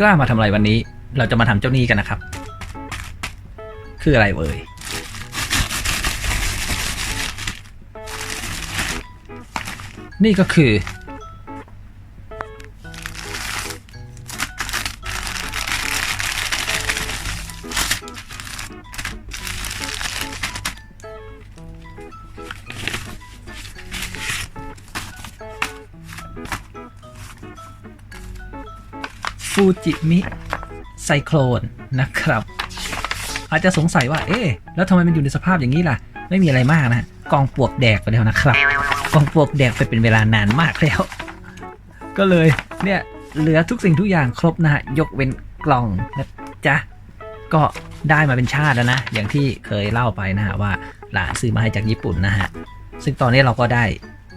กล้ามาทำอะไรวันนี้ เราจะมาทำเจ้าหนี้กันนะครับ คืออะไรเอ่ยนี่ก็คือ ฟูจิมิไซโคลนนะครับ อาจจะสงสัยว่า เอ๊ะแล้วทำไมมันอยู่ในสภาพอย่างนี้ล่ะ ไม่มีอะไรมากนะกองปวกแดกไปแล้วนะครับ กองปวกแดกไปเป็นเวลานานมากแล้ว ก็เลยเนี่ยเหลือทุกสิ่งทุกอย่างครบนะฮะยกเว้นกล่องนะจ๊ะก็ได้มาเป็นชาติแล้วนะ อย่างที่เคยเล่าไปนะฮะว่าหลานซื้อมาให้จากญี่ปุ่นนะฮะ ซึ่งตอนนี้เราก็ได้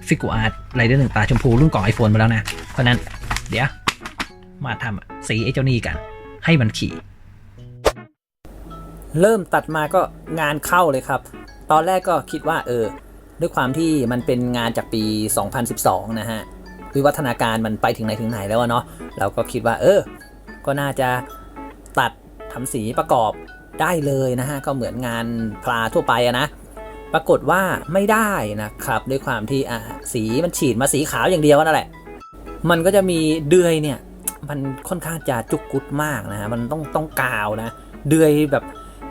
ฟิกูอาร์ตไรเดอร์หนึ่งตาชมพูรุ่นกล่อง iPhone มาแล้วนะ เพราะนั้นเดี๋ยว มาทำสีไอ้เจ้านี่กัน ให้มันขี่ เริ่มตัดมาก็งานเข้าเลยครับ ตอนแรกก็คิดว่าเออ ด้วยความที่มันเป็นงานจากปี 2012 นะฮะวิวัฒนาการมันไปถึงไหนถึงไหนแล้วเนาะเราก็คิดว่า เออ ก็น่าจะตัดทำสีประกอบได้เลยนะฮะ ก็เหมือนงานพลาทั่วไปอะนะ ปรากฏว่าไม่ได้นะครับ ด้วยความที่อะสีมันฉีดมาสีขาวอย่างเดียวนั่นแหละ มันก็จะมีเดือยเนี่ย มันค่อนข้างจะจุกกุดมากนะฮะมันต้องต้องกาวนะ เดือยแบบ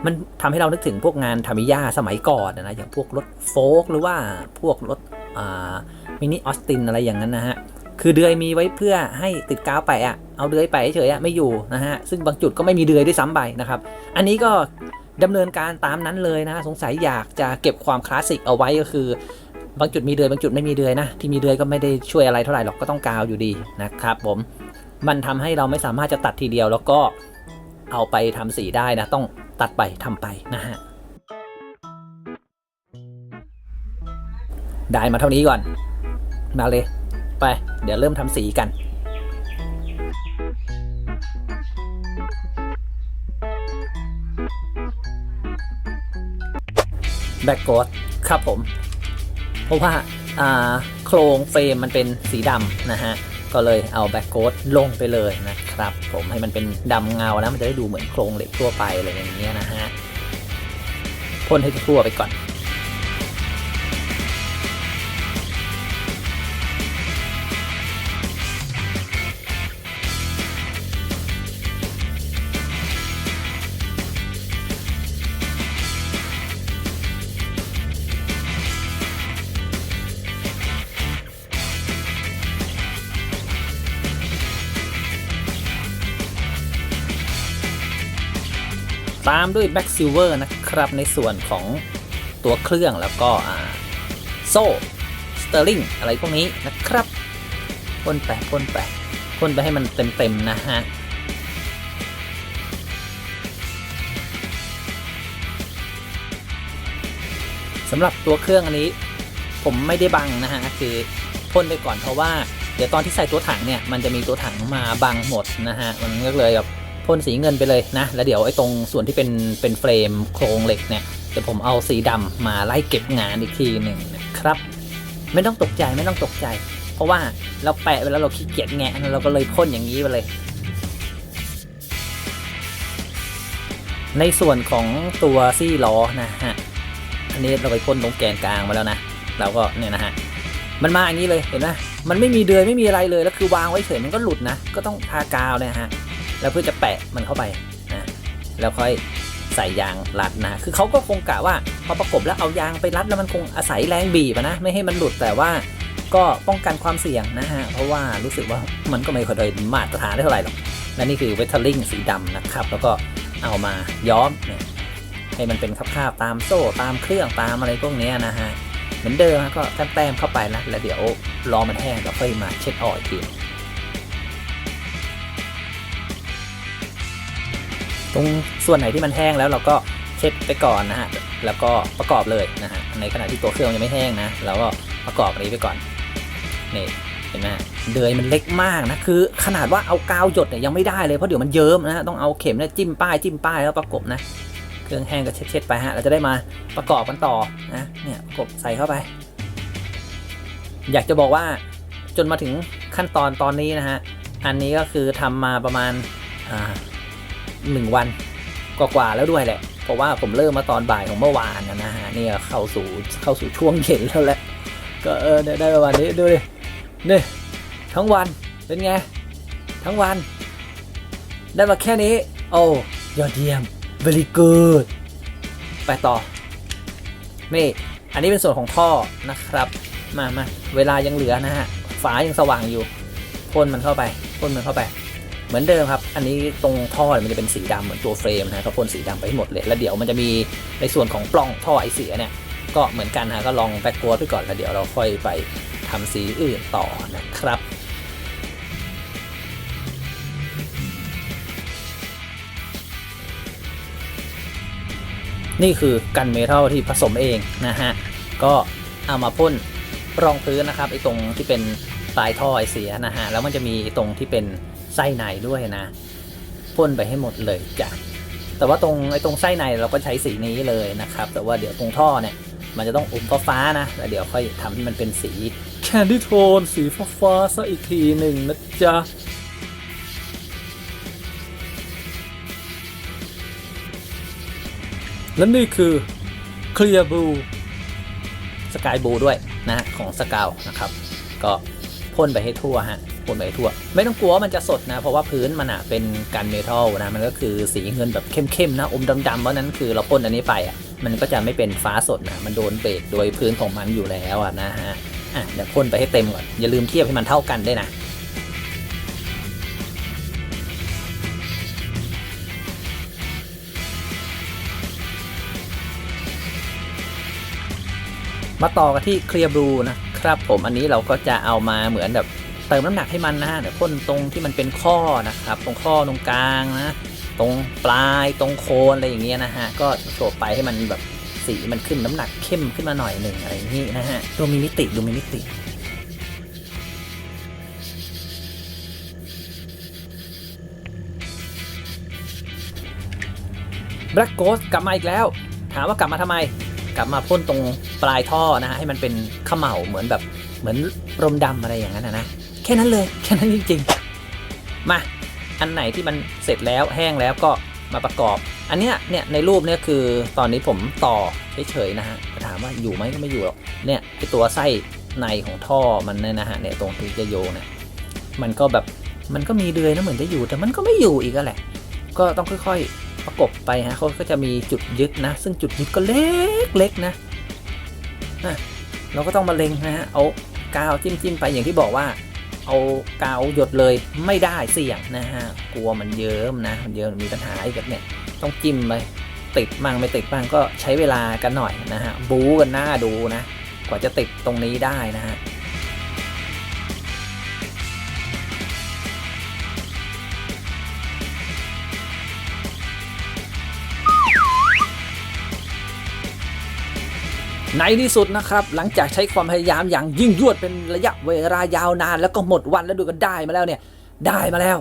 มันทำให้เรานึกถึงพวกงานทามิยาสมัยก่อนนะอย่างพวกรถโฟล์กหรือว่าพวกรถอ่ามินิออสตินอะไรอย่างนั้นนะฮะคือเดือยมีไว้เพื่อให้ติดกาวแปะอะเอาเดือยแปเฉยอะไม่อยู่นะฮะซึ่งบางจุดก็ไม่มีเดือยด้วยซ้ำไปนะครับ อันนี้ก็ดำเนินการตามนั้นเลยนะสงสัยอยากจะเก็บความคลาสสิกเอาไว้ก็คือบางจุดมีเดือยบางจุดไม่มีเดือยนะที่มีเดือยก็ไม่ได้ช่วยอะไรเท่าไหร่หรอกก็ต้องกาวอยู่ดีนะครับผม มันทำให้เราไม่สามารถจะตัดทีเดียว แล้วก็เอาไปทำสีได้นะ ต้องตัดไปทำไปนะฮะได้มาเท่านี้ก่อน มาเลย ไป เดี๋ยวเริ่มทำสีกันแบ็กโกดครับผม เพราะว่าอ่าโครงเฟรมมันเป็นสีดำนะฮะ ก็เลยเอาแบ็กโกดลงไปเลยนะครับผมให้มันเป็นดำเงานะมันจะได้ดูเหมือนโครงเหล็กทั่วไปอะไรอย่างเงี้ยนะฮะพ่นให้ทั่วไปก่อน ตามด้วยแบ็กซิลเวอร์นะครับในส่วนของตัวเครื่องแล้วก็โซ่สเตอร์ลิงอะไรพวกนี้นะครับพ่นแปะพ่นแปะพ่นไปให้มันเต็มๆนะฮะสำหรับตัวเครื่องอันนี้ผมไม่ได้บังนะฮะคือพ่นไปก่อนเพราะว่า เดี๋ยวตอนที่ใส่ตัวถังเนี่ยมันจะมีตัวถังมาบังหมดนะฮะมันก็เลยแบบ พ่นสีเงินไปเลยนะ แล้วเดี๋ยวไอ้ตรงส่วนที่เป็นเป็นเฟรมโครงเหล็กเนี่ยเดี๋ยวผมเอาสีดำมาไล่เก็บงานอีกทีหนึ่งนะครับ ไม่ต้องตกใจไม่ต้องตกใจ เพราะว่าเราแปะไปแล้วเราขี้เกียจแงะเราก็เลยพ่นอย่างนี้ไปเลยในส่วนของตัวซี่ล้อนะฮะ อันนี้เราไปพ่นตรงแกนกลางมาแล้วนะ เราก็เนี่ยนะฮะ มันมาอย่างนี้เลยเห็นไหมมันไม่มีเดือยไม่มีอะไรเลย แล้วคือวางไว้เฉยมันก็หลุดนะ ก็ต้องทากาวเนี่ยฮะ แล้วเพื่อจะแปะมันเข้าไปนะแล้วค่อยใส่ยางรัดนะ คือเขาก็คงกะว่าพอประกบแล้วเอายางไปรัดแล้วมันคงอาศัยแรงบีบนะไม่ให้มันหลุดแต่ว่าก็ป้องกันความเสี่ยงนะฮะ เพราะว่ารู้สึกว่ามันก็ไม่ค่อยได้มาตรฐานได้เท่าไหร่หรอก และนี่คือเวทเทอร์ลิงสีดำนะครับ แล้วก็เอามาย้อมเนี่ยให้มันเป็นคราบๆตามโซ่ตามเครื่องตามอะไรพวกเนี้ยนะฮะ เหมือนเดิมนะก็แต้มๆเข้าไปนะ แล้วเดี๋ยวรอมันแห้งแล้วค่อยมาเช็ดออกอีกที ตรงส่วนไหนที่มันแห้งแล้วเราก็เช็ดไปก่อนนะฮะแล้วก็ประกอบเลยนะฮะในขณะที่ตัวเครื่องยังไม่แห้งนะเราก็ประกอบอันนี้ไปก่อนนี่เห็นไหมเดือยมันเล็กมากนะคือ ขนาดว่าเอากาวหยดเนี่ยยังไม่ได้เลยเพราะเดี๋ยวมันเยิ้มนะฮะต้องเอาเข็มเนี่ยจิ้มป้ายจิ้มป้ายแล้วประกบนะเครื่องแห้งก็เช็ดๆไปฮะเราจะได้มาประกอบกันต่อนะเนี่ยประกบใส่เข้าไป อยากจะบอกว่าจนมาถึงขั้นตอนตอนนี้นะฮะอันนี้ก็คือทำมาประมาณอ่า หนึ่งวันกว่าๆแล้วด้วยแหละ เพราะว่าผมเริ่มมาตอนบ่ายของเมื่อวานนะฮะเนี่ยเข้าสู่เข้าสู่ช่วงเย็นแล้วแหละก็เออได้ประมาณนี้ดูดินี่ทั้งวันเป็นไง ทั้งวัน ได้มาแค่นี้ โอ้ยอดเยี่ยม very good ไปต่อนี่อันนี้เป็นส่วนของท่อนะครับ มามาเวลายังเหลือนะฮะฝายังสว่างอยู่พ่นมันเข้าไปพ่นมันเข้าไป เหมือนเดิมครับ อันนี้ตรงท่อมันจะเป็นสีดำเหมือนตัวเฟรมนะฮะก็พ่นสีดำไปให้หมดเลย แล้วเดี๋ยวมันจะมีในส่วนของปล่องท่อไอเสียเนี่ย ก็เหมือนกันนะก็ลองแบ็กโกดไปก่อนแล้วเดี๋ยวเราค่อยไปทำสีอื่นต่อนะครับนี่คือกันเมทัลที่ผสมเองนะฮะ ก็เอามาพ่นรองพื้นนะครับไอ้ตรงที่เป็นปลายท่อไอเสียนะฮะ แล้วมันจะมีตรงที่เป็น ไส้ในด้วยนะพ่นไปให้หมดเลยจ้ะแต่ว่าตรงไอ้ตรงไส้ในเราก็ใช้สีนี้เลยนะครับ แต่ว่าเดี๋ยวตรงท่อเนี่ยมันจะต้องอมฟ้าๆนะแล้วเดี๋ยวค่อยทำให้มันเป็นสีแคนดี้โทนสีฟ้าๆซะอีกทีหนึ่งนะจ๊ะและนี่คือ Clear Blue Sky Blue ด้วยนะฮะของสกาวนะครับ ก็พ่นไปให้ทั่วฮะ พ่นไปทั่ว ไม่ต้องกลัวว่ามันจะสดนะ เพราะว่าพื้นมันอะเป็นกันเมทัลนะ มันก็คือสีเงินแบบเข้มๆนะ อมดำๆเพราะนั้นคือเราพ่นอันนี้ไปอะมันก็จะไม่เป็นฟ้าสดนะ มันโดนเบรกโดยพื้นของมันอยู่แล้วอะนะฮะ อะเดี๋ยวพ่นไปให้เต็มก่อน อย่าลืมเทียบให้มันเท่ากันด้วยนะมาต่อกันที่ Clear Blue นะครับผมอันนี้เราก็จะเอามาเหมือนแบบ เติมน้ำหนักให้มันนะเดี๋ยวพ่นตรงที่มันเป็นข้อนะครับ ตรงข้อตรงกลางนะ ตรงปลายตรงโคนอะไรอย่างเงี้ยนะฮะก็โฉบไปให้มันแบบสีมันขึ้นน้ำหนักเข้มขึ้นมาหน่อยหนึ่งอะไรอย่างนี้นะฮะดูมีมิติดูมีมิติ Black Ghost กลับมาอีกแล้ว ถามว่ากลับมาทำไม กลับมาพ่นตรงปลายท่อนะฮะให้มันเป็นขมเหลาเหมือนแบบเหมือนรมดำอะไรอย่างนั้นนะ แค่นั้นเลย แค่นั้นจริงๆ มา อันไหนที่มันเสร็จแล้วแห้งแล้วก็มาประกอบ อันเนี้ยเนี่ยในรูปเนี่ยคือตอนนี้ผมต่อเฉยๆนะฮะถามว่าอยู่ไหมก็ไม่อยู่หรอกเนี่ยไอตัวไส้ในของท่อมันเนี่ยนะฮะเนี่ยตรงที่จะโยงเนี่ยมันก็แบบมันก็มีเดือยนะเหมือนจะอยู่ แต่มันก็ไม่อยู่อีกแหละ ก็ต้องค่อยๆประกบไปฮะเขาก็จะมีจุดยึดนะ ซึ่งจุดยึดก็เล็กๆนะอะเราก็ต้องมาเล็งนะฮะเอากาวจิ้มๆไปอย่างที่บอกว่า เอากาวหยดเลยไม่ได้เสี่ยงนะฮะกลัวมันเยิ้มนะมันเยิ้มมีปัญหาอีกแบบเนี่ยต้องจิ้มไปติดมั่งไม่ติดบ้างก็ใช้เวลากันหน่อยนะฮะบู๊กันหน้าดูนะ กว่าจะติดตรงนี้ได้นะฮะ ในที่สุดนะครับหลังจากใช้ความพยายามอย่างยิ่งยวดเป็นระยะเวลายาวนาน แล้วก็หมดวันแล้วดูกันได้มาแล้วเนี่ยได้มาแล้ว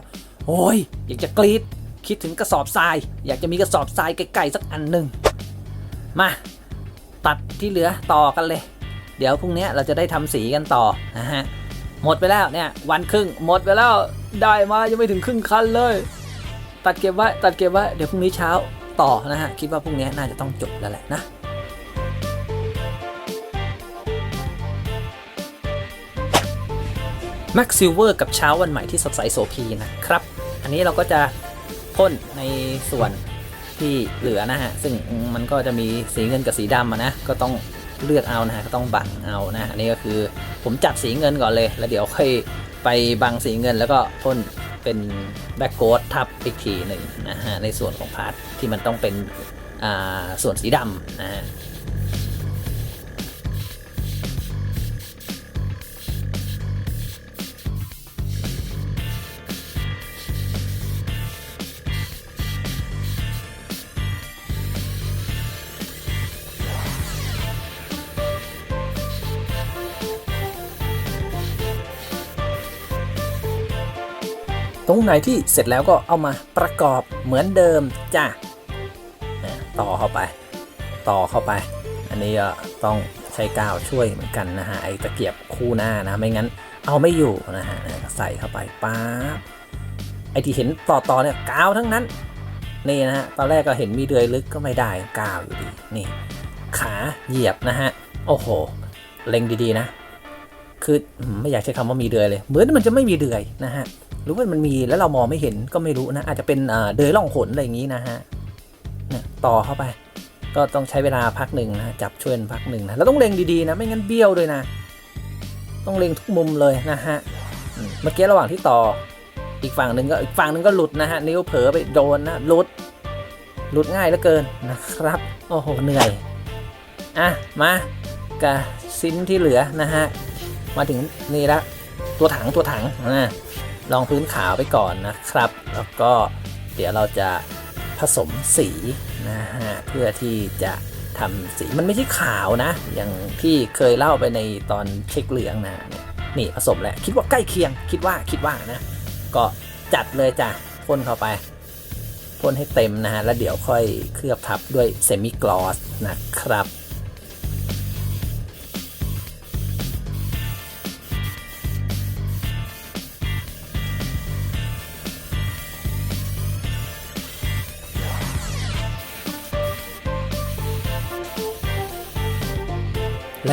โอ้ยอยากจะกรีดคิดถึงกระสอบทราย อยากจะมีกระสอบทรายไกลๆสักอันหนึ่งมา ตัดที่เหลือต่อกันเลย เดี๋ยวพรุ่งนี้เราจะได้ทำสีกันต่อนะฮะหมดไปแล้วเนี่ยวันครึ่งหมดไปแล้วได้มายังไม่ถึงครึ่งคันเลย ตัดเก็บไว้ตัดเก็บไว้เดี๋ยวพรุ่งนี้เช้าต่อนะฮะคิดว่าพรุ่งนี้น่าจะต้องจบแล้วแหละนะ Max Silver กับเช้าวันใหม่ที่สดใสโสพีนะครับ อันนี้เราก็จะพ่นในส่วนที่เหลือนะฮะ ซึ่งมันก็จะมีสีเงินกับสีดำนะ ก็ต้องเลือกเอานะฮะ ก็ต้องบังเอานะ อันนี้ก็คือผมจัดสีเงินก่อนเลย แล้วเดี๋ยวค่อยไปบังสีเงินแล้วก็พ่นเป็นแบ็กโกดทับอีกทีหนึ่งนะฮะ ในส่วนของพาร์ทที่มันต้องเป็นอ่าส่วนสีดำนะฮะ ไหนที่เสร็จแล้วก็เอามาประกอบเหมือนเดิมจ้ะต่อเข้าไป ต่อเข้าไป อันนี้ก็ต้องใช้กาวช่วยเหมือนกันนะฮะไอ้ตะเกียบคู่หน้านะไม่งั้นเอาไม่อยู่นะฮะใส่เข้าไปป๊าบไอที่เห็นต่อต่อเนี่ยกาวทั้งนั้นนี่นะฮะตอนแรกก็เห็นมีเดือยลึกก็ไม่ได้กาวอยู่ดีนี่ ขาเหยียบนะฮะโอ้โหเล็งดีๆนะ คือไม่อยากใช้คำว่ามีเดือยเลย เหมือนมันจะไม่มีเดือยนะฮะ หรือว่ามันมีแล้วเรามองไม่เห็นก็ไม่รู้นะ อาจจะเป็นอ่าเดือยล่องหนอะไรอย่างนี้นะฮะเนี่ยต่อเข้าไป ก็ต้องใช้เวลาพักหนึ่งนะจับช่วยพักหนึ่งนะแล้วต้องเล็งดีๆนะไม่งั้นเบี้ยวด้วยนะ ต้องเล็งทุกมุมเลยนะฮะอืมเมื่อกี้ระหว่างที่ต่ออีกฝั่งหนึ่งก็อีกฝั่งหนึ่งก็หลุดนะฮะนิ้วเผลอไปโดนนะหลุดหลุดง่ายเหลือเกินนะครับโอ้โหเหนื่อยอะมากับซิ้นที่เหลือนะฮะมาถึงนี่ละตัวถังตัวถังอะ ลองพื้นขาวไปก่อนนะครับ แล้วก็เดี๋ยวเราจะผสมสีนะฮะเพื่อที่จะทำสีมันไม่ใช่ขาวนะ อย่างที่เคยเล่าไปในตอนเช็คเหลืองนะนี่ยนี่ผสมแล้วคิดว่าใกล้เคียง คิดว่าคิดว่านะ ก็จัดเลยจ้ะพ่นเข้าไปพ่นให้เต็มนะฮะแล้วเดี๋ยวค่อยเคลือบทับด้วยเซมิกลอสนะครับ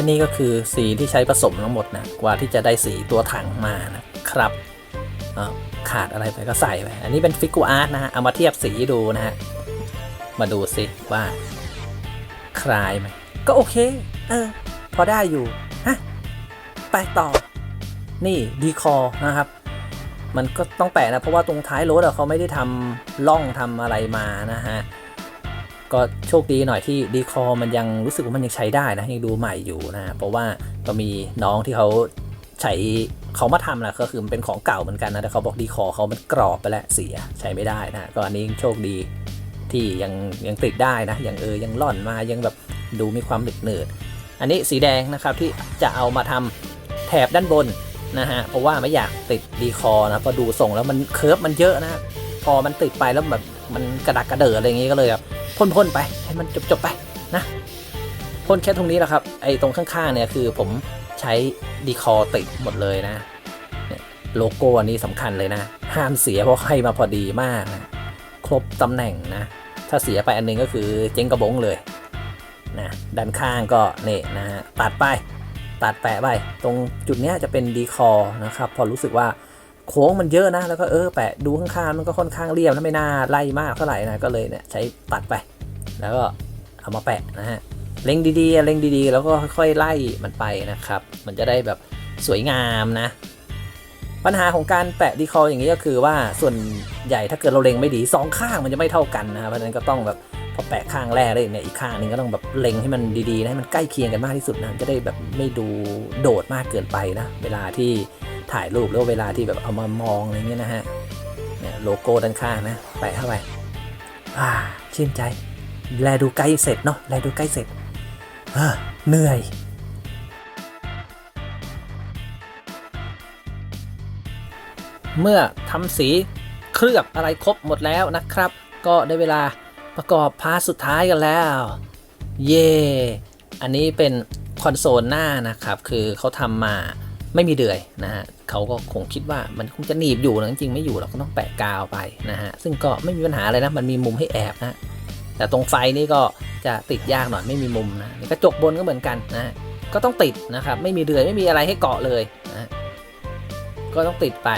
นี่ก็คือสีที่ใช้ผสมทั้งหมดนะกว่าที่จะได้สีตัวถังมานะครับขาดอะไรไปก็ใส่ไปอันนี้เป็นฟิก u อาร์ตนะฮะเอามาเทียบสีดูนะฮะมาดูสิว่าคลายไหมก็โอเค เออ พอได้อยู่ฮะไปต่อ นี่ดีคอนะครับ มันก็ต้องแปะนะ เพราะว่าตรงท้ายรถเขาไม่ได้ทำล่องทำอะไรมานะฮะ ก็โชคดีหน่อยที่ดีคอมันยังรู้สึกว่ามันยังใช้ได้นะยังดูใหม่อยู่นะเพราะว่าก็มีน้องที่เขาใช้เขามาทำแหละก็คือมันเป็นของเก่าเหมือนกันนะแต่เขาบอกดีคอเขามันกรอบไปแล้วเสียใช้ไม่ได้นะก็อันนี้โชคดีที่ยังยังติดได้นะยังเออยังล่อนมายังแบบดูมีความหนึบหนืดอันนี้สีแดงนะครับที่จะเอามาทำแถบด้านบนนะฮะเพราะว่าไม่อยากติดดีคอนะเพอดูส่งแล้วมันเคิร์ฟมันเยอะนะพอมันติดไปแล้วแบบมันกระดักกระเดิดอะไรอย่างงี้ก็เลยแบบ พ่นๆไป ให้มันจบๆไปนะพ่นแค่ตรงนี้แหละครับ ไอ้ตรงข้างๆเนี่ยคือผมใช้ดีคอติดหมดเลยนะโลโก้อันนี้สำคัญเลยนะ ห้ามเสียเพราะให้มาพอดีมากนะครบตำแหน่งนะ ถ้าเสียไปอันหนึงก็คือเจ๊งกระบงเลยนะด้านข้างก็นี่นะฮะตัดไปตัดแปะไป ตรงจุดเนี้ยจะเป็นดีคอนะครับ พอรู้สึกว่า โค้งมันเยอะนะ แล้วก็เออแปะดูข้างๆมันก็ค่อนข้างเรียบนะไม่น่าไล่มากเท่าไหร่นะก็เลยเนี่ยใช้ตัดไป แล้วก็เอามาแปะนะฮะเล็งดีๆเล็งดีๆ แล้วก็ค่อยๆไล่มันไปนะครับ มันจะได้แบบสวยงามนะ ปัญหาของการแปะดีคออย่างนี้ก็คือว่าส่วนใหญ่ถ้าเกิดเราเล็งไม่ดีสองข้างมันจะไม่เท่ากันนะครับเพราะฉะนั้นก็ต้องแบบพอแปะข้างแรกได้เนี่ยอีกข้างหนึงก็ต้องแบบเล็งให้มันดีๆนะให้มันใกล้เคียงกันมากที่สุดนะจะได้แบบไม่ดูโดดมากเกินไปนะ เวลาที่ ถ่ายรูปหรือว่าเวลาที่แบบเอามามองอะไรเงี้ยนะฮะเนี่ยโลโก้ด้านข้างนะแปะเข้าไปอ่าชื่นใจ แลดูใกล้เสร็จเนาะแลดูใกล้เสร็จเหนื่อยเมื่อทำสีเคลือบอะไรครบหมดแล้วนะครับ ก็ได้เวลาประกอบพาร์ทสุดท้ายกันแล้ว เย่อันนี้เป็นคอนโซลหน้านะครับ คือเขาทำมาไม่มีเดือยนะฮะ เขาก็คงคิดว่ามันคงจะหนีบอยู่นะจริงไม่อยู่เราก็ต้องแปะกาวไปนะฮะซึ่งก็ไม่มีปัญหาอะไรนะมันมีมุมให้แอบนะแต่ตรงไฟนี่ก็จะติดยากหน่อยไม่มีมุมนะกระจกบนก็เหมือนกันนะก็ต้องติดนะครับไม่มีเดือยไม่มีอะไรให้เกาะเลยนะก็ต้องติดไป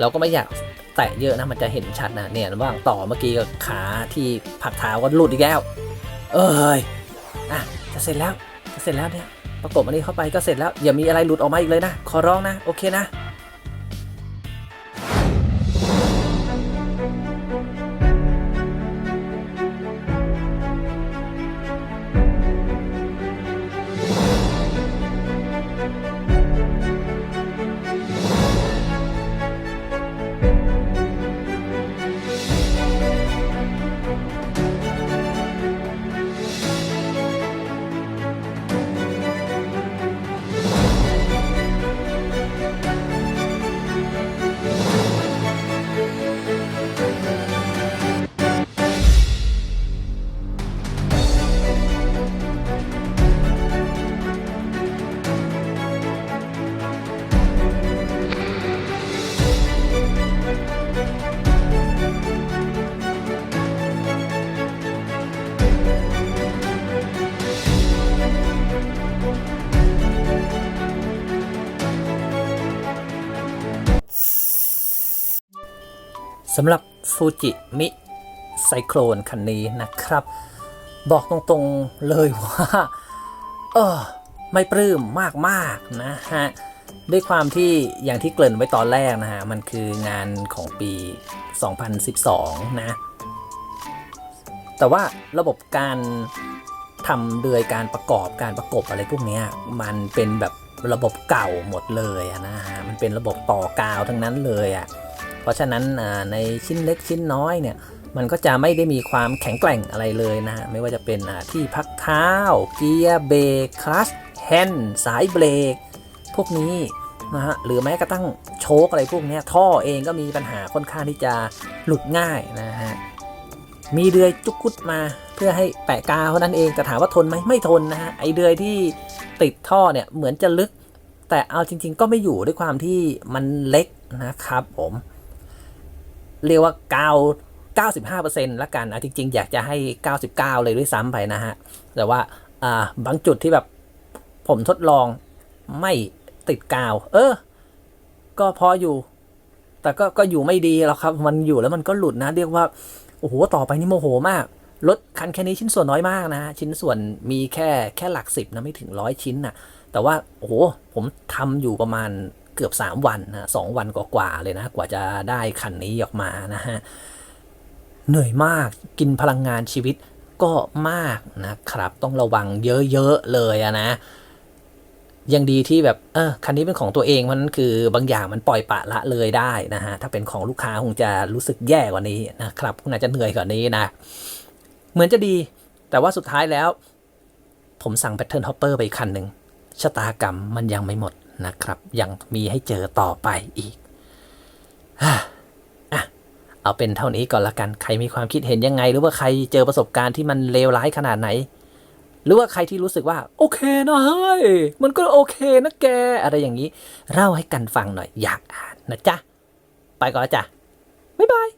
เราก็ไม่อยากแตะเยอะนะมันจะเห็นชัดนะเนี่ยว่างต่อเมื่อกี้กับขาที่ผักเท้าก็หลุดอีกแล้ว เอ้ยอะจะเสร็จแล้วจะเสร็จแล้วเนี่ย ประกบอันนี้เข้าไปก็เสร็จแล้วอย่ามีอะไรหลุดออกมาอีกเลยนะ ขอร้องนะ โอเคนะ สำหรับฟูจิมิไซโครนคันนี้นะครับ บอกตรงๆเลยว่า เออไม่ปลื้มมากๆนะฮะ ด้วยความที่อย่างที่เกริ่นไว้ตอนแรกนะฮะ มันคืองานของปี 2012 นะ แต่ว่าระบบการทำเดือยการประกอบการประกบอะไรพวกนี้มันเป็นแบบระบบเก่าหมดเลยนะฮะ มันเป็นระบบต่อกาวทั้งนั้นเลยอะ เพราะฉะนั้นในชิ้นเล็กชิ้นน้อยเนี่ยมันก็จะไม่ได้มีความแข็งแกร่งอะไรเลยนะฮะไม่ว่าจะเป็นที่พักเท้า เกียร์เบรกคลัชแฮนด์สายเบรกพวกนี้นะฮะหรือแม้กระทั่งโชคอะไรพวกนี้ท่อเองก็มีปัญหาค่อนข้างที่จะหลุดง่ายนะฮะมีเดือยจุกกุดมาเพื่อให้แปะกาวเท่านั้นเองแต่ถามว่าทนไหมไม่ทนนะฮะไอเดือยที่ติดท่อเนี่ยเหมือนจะลึก แต่เอาจริง ๆ ก็ไม่อยู่ด้วยความที่มันเล็กนะครับผม เรียกว่ากาว95%ละกันอะจริงๆ อยากจะให้ 99 เลยด้วยซ้ำไปนะฮะ แต่ว่าอ่าบางจุดที่แบบผมทดลองไม่ติดกาว เออ ก็พออยู่ แต่ก็ก็อยู่ไม่ดีหรอกครับ มันอยู่แล้วมันก็หลุดนะ เรียกว่า โอ้โห ต่อไปนี่โมโหมาก รถคันแค่นี้ชิ้นส่วนน้อยมากนะ ชิ้นส่วนมีแค่แค่หลักสิบนะ ไม่ถึงร้อยชิ้นนะแต่ว่า โอ้โห ผมทำอยู่ประมาณ เกือบ 3 วันนะสองวันกว่าๆเลยนะ กว่าจะได้คันนี้ออกมานะฮะ เหนื่อยมากกินพลังงานชีวิตก็มากนะครับ ต้องระวังเยอะๆเลยนะ ยังดีที่แบบเออคันนี้เป็นของตัวเองมันคือบางอย่างมันปล่อยปะละเลยได้นะฮะ ถ้าเป็นของลูกค้าคงจะรู้สึกแย่กว่านี้นะครับคงอาจจะเหนื่อยกว่านี้นะ เหมือนจะดี แต่ว่าสุดท้ายแล้ว ผมสั่งแพทเทิร์นฮอปเปอร์ไปคันหนึ่งชะตากรรมมันยังไม่หมด นะครับ ยังมีให้เจอต่อไปอีกฮ่าอะเอาเป็นเท่านี้ก่อนละกัน ใครมีความคิดเห็นยังไง หรือว่าใครเจอประสบการณ์ที่มันเลวร้ายขนาดไหน หรือว่าใครที่รู้สึกว่า โอเคนะเฮ้ย มันก็โอเคนะแก อะไรอย่างนี้ เล่าให้กันฟังหน่อยอยากอ่านนะจ๊ะ ไปก่อนละจ้ะบ๊ายบาย